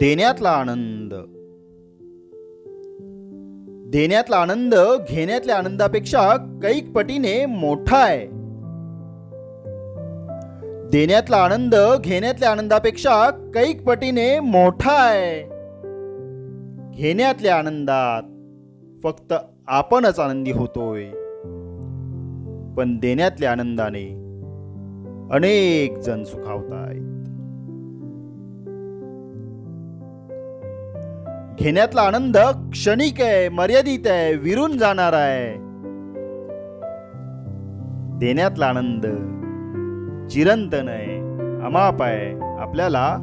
देण्यातला आनंद. देण्यातला आनंद घेण्यातल्या आनंदापेक्षा कैक पटीने मोठा आहे. देण्यातला आनंद घेण्यातल्या आनंदापेक्षा कैक पटीने मोठा आहे. घेण्यातल्या आनंदात फक्त आपणच आनंदी होतोय. पण देण्यातल्या आनंदाने अनेक जण सुखावतायत. घेण्यातला आनंद क्षणिक आहे मर्यादित आहे विरून जाणार आहे. देण्यातला आनंद चिरंतन आहे अमाप आहे आपल्याला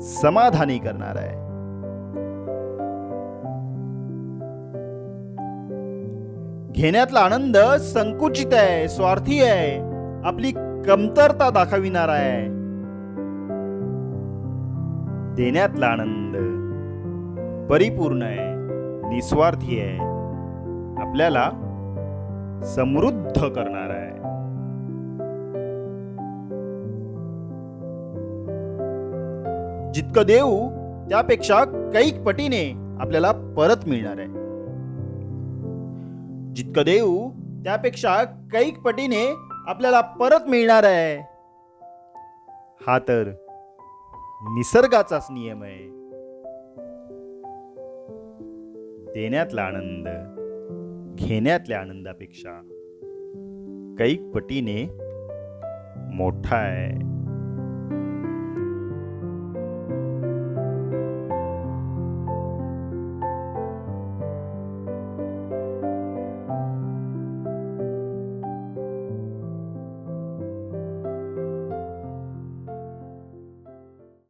समाधानी करणार आहे. घेण्यातला आनंद संकुचित आहे स्वार्थी आहे आपली कमतरता दाखविणार आहे. देण्यातला आनंद परिपूर्ण आहे निस्वार्थी आहे. आपल्याला समृद्ध करणार आहे. जितकं देऊ त्यापेक्षा कैक पटीने आपल्याला परत मिळणार आहे. जितकं देऊ त्यापेक्षा कैक पटीने आपल्याला परत मिळणार आहे. हा तर निसर्गाचाच नियम आहे. देण्यातला आनंद घेण्यातल्या आनंदापेक्षा कैक पटीने मोठा आहे.